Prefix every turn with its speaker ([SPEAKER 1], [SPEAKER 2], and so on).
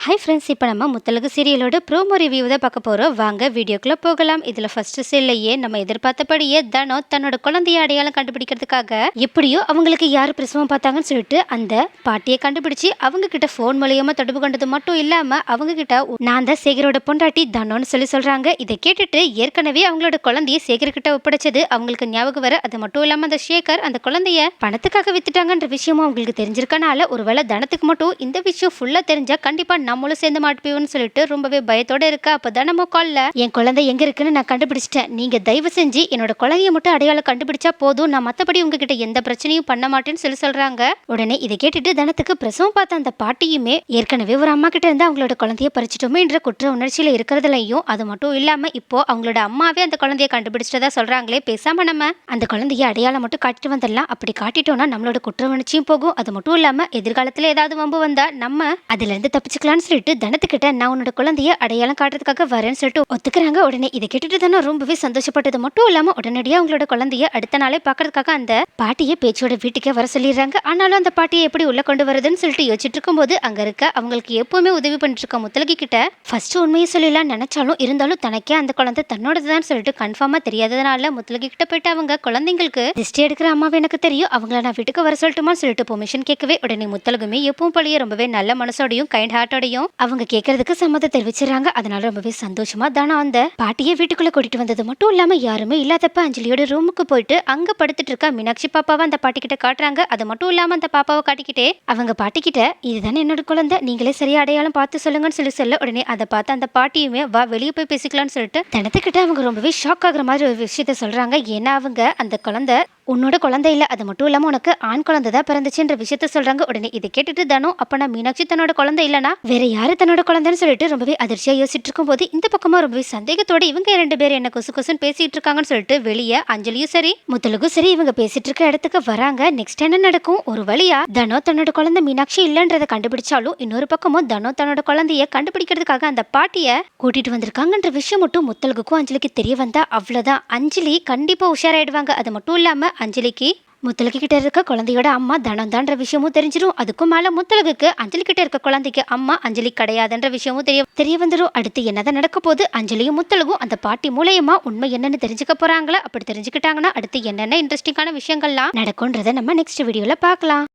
[SPEAKER 1] Hi friends இப்போ நம்ம Muthazhagu சீரியலோட promo review தான் பார்க்க போகிறோம் வாங்க வீடியோக்குள்ளே போகலாம். இதில் ஃபர்ஸ்ட் சீல்லையே நம்ம எதிர்பார்த்தபடியே தனோ தன்னோட குழந்தைய அடையாளம் கண்டுபிடிக்கிறதுக்காக எப்படியோ அவங்களுக்கு யார் பிரசவம் பார்த்தாங்கன்னு சொல்லிட்டு அந்த பாட்டியை கண்டுபிடிச்சி அவங்க கிட்ட ஃபோன் மூலியமாக தொடர்பு கொண்டது மட்டும் இல்லாமல் அவங்க கிட்ட நான் தான் சேகரோட பொண்டாட்டி தனோன்னு சொல்லி சொல்கிறாங்க இதை கேட்டுட்டு ஏற்கனவே அவங்களோட குழந்தைய சேகர்கிட்ட ஒப்படைச்சது அவங்களுக்கு ஞாபகம் வர அது மட்டும் இல்லாமல் அந்த சேகர் அந்த குழந்தைய பணத்துக்காக வித்துட்டாங்கன்ற விஷயமும் அவங்களுக்கு தெரிஞ்சிருக்கனால ஒருவேளை தனத்துக்கு மட்டும் இந்த விஷயம் ஃபுல்லாக தெரிஞ்சால் கண்டிப்பாக நம்மளும் சேர்ந்து மாட்டுப்பீவோன்னு சொல்லிட்டு ரொம்பவே பயத்தோட இருக்கா. அப்போ நம்ம கொல்ல என் குழந்தை எங்க இருக்குன்னு நான் கண்டுபிடிச்சிட்டேன். நீங்க தயவு செஞ்சு என்னோட குழந்தைய மட்டும் அடையாளம் கண்டுபிடிச்சா போதும். நான் மற்றபடி உங்ககிட்ட எந்த பிரச்சனையும் பண்ண மாட்டேன்னு சொல்லி சொல்றாங்க. உடனே இதை கேட்டுட்டு தனத்துக்கு பிரசவம் பார்த்த அந்த பாட்டியுமே ஏற்கனவே ஒரு அம்மா கிட்ட இருந்து அவங்களோட குழந்தைய பறிச்சிட்டோமே என்ற குற்ற உணர்ச்சியில இருக்கிறதுலையும் அது மட்டும் இல்லாம இப்போ அவங்களோட அம்மாவே அந்த குழந்தைய கண்டுபிடிச்சிட்டதா சொல்றாங்களே. பேசாம நம்ம அந்த குழந்தைய அடையாளம் மட்டும் காட்டிட்டு வந்துடலாம். அப்படி காட்டிட்டோம்னா நம்மளோட குற்ற உணர்ச்சியும் போகும். அது மட்டும் இல்லாம எதிர்காலத்துல ஏதாவது வம்பு வந்தா நம்ம அதுல இருந்து தப்பிச்சுக்கலாம்னு சொல்லிட்டு தனத்துக்கிட்ட நான் உன்னோட குழந்தைய அடையாளம் காட்டுறதுக்காக வரேன்னு சொல்லிட்டு ஒத்துக்கிறாங்க. உடனே இதை கேட்டுட்டு தானே ரொம்பவே சந்தோஷப்பட்டது. மட்டும் இல்லாம உடனடியா அவங்களோட குழந்தைய அடுத்த நாளே பாக்குறதுக்காக அந்த பாட்டியை பேச்சோட வீட்டுக்கே வர சொல்லிடுறாங்க. ஆனாலும் அந்த பாட்டியை எப்படி உள்ள கொண்டு வருதுன்னு சொல்லிட்டு யோசிச்சுட்டு இருக்கும்போது அங்க இருக்க அவங்களுக்கு எப்பவுமே உதவி பண்ணிட்டு இருக்க முத்தலகி கிட்ட ஃபர்ஸ்ட் உண்மையை சொல்லலாம் நினைச்சாலும் இருந்தாலும் தனக்கே அந்த குழந்தை தன்னோடதுதான் சொல்லிட்டு கன்ஃபார்மா தெரியாததுனால முத்தலகி கிட்ட போயிட்டு அவங்க குழந்தைங்களுக்கு திஷ்டி எடுக்கிற அம்மாவை எனக்கு தெரியும். அவங்கள நான் வீட்டுக்கு வர சொல்லட்டுமான்னு சொல்லிட்டு பெர்மிஷன் கேட்கவே உடனே முத்தலகுமே எப்பவும் போலயே ரொம்பவே நல்ல மனசோடையும் கைண்ட் ஹார்ட்டோடையும் அவங்க கேட்கறதுக்கு சம்மதம் தெரிவிச்சிடறாங்க. அதனால ரொம்பவே சந்தோஷமா தானா அந்த பாட்டியை வீட்டுக்குள்ள கூட்டிட்டு வந்தது மட்டும் இல்லாம யாருமே இல்லாதப்ப அஞ்சலியோட ரூமுக்கு போயிட்டு அங்க படுத்துட்டு இருக்க மீனாட்சி பாப்பாவை அந்த பாட்டி கிட்ட காட்டுறாங்க. அது மட்டும் இல்லாம அந்த பாப்பாவை காட்டிக்கிட்டே அவங்க பாட்டி கிட்ட இதுதானே என்னோட குழந்தை நீங்களே சரியா அடையாளம் பார்த்து சொல்லுங்கன்னு சொல்லி சொல்ல உடனே அதை பார்த்து அந்த பாட்டியுமே வா வெளியே போய் பேசிக்கலாம்னு சொல்லிட்டு தனத்துக்கிட்ட அவங்க ரொம்பவே ஷாக் ஆகுற மாதிரி ஒரு விஷயத்த சொல்றாங்க. ஏன்னா அவங்க அந்த குழந்தை உன்னோட குழந்தை இல்லை அது மட்டும் இல்லாமல் உனக்கு ஆண் குழந்தை தான் பிறந்துச்சுன்ற விஷயத்த சொல்கிறாங்க உடனே இதை கேட்டுட்டு தானோ அப்போனா நான் மீனாட்சி தன்னோட குழந்தை இல்லைனா? வேற யாரு தன்னோட குழந்தைன்னு சொல்லிட்டு ரொம்பவே அதிர்ச்சியாக யோசிச்சுட்டு இருக்கும்போது இந்த பக்கமாக ரொம்பவே சந்தேகத்தோட இவங்க ரெண்டு பேரும் என்ன கொசு கொசுன்னு பேசிட்டு இருக்காங்கன்னு சொல்லிட்டு வெளியே அஞ்சலியும் சரி முத்தலுக்கும் சரி இவங்க பேசிட்டு இருக்க இடத்துக்கு வராங்க. நெக்ஸ்ட் என்ன நடக்கும்? ஒரு வழியா தனோ தன்னோட குழந்தை மீனாட்சி இல்லைன்றதை கண்டுபிடிச்சாலும் இன்னொரு பக்கமும் தனோ தன்னோட குழந்தைய கண்டுபிடிக்கிறதுக்காக அந்த பாட்டியை கூட்டிட்டு வந்திருக்காங்கன்ற விஷயம் மட்டும் முத்தலுக்கும் அஞ்சலிக்கு தெரிய வந்தா அவ்வளோதான் அஞ்சலி கண்டிப்பாக உஷாராயிடுவாங்க. அது மட்டும் இல்லாமல் அஞ்சலிக்கு முத்தலகு கிட்ட இருக்க குழந்தையோட அம்மா தனம் தான்ற விஷயமும் தெரிஞ்சிடும் அதுக்கும் மேல முத்தலகுக்கு அஞ்சலி கிட்ட இருக்க குழந்தைக்கு அம்மா அஞ்சலி கிடையாதுன்ற விஷயமும் தெரிய தெரிய வந்துடும் அடுத்து என்னதான் நடக்க போது அஞ்சலியும் முத்தலகும் அந்த பாட்டி மூலயமா உண்மை என்னன்னு தெரிஞ்சுக்க போறாங்களா? அப்படி தெரிஞ்சுக்கிட்டாங்கன்னா அடுத்து என்னென்ன இன்ட்ரெஸ்டிங்கான விஷயங்கள்லாம் நடக்கும்ன்றதை நம்ம நெக்ஸ்ட் வீடியோல பார்க்கலாம்.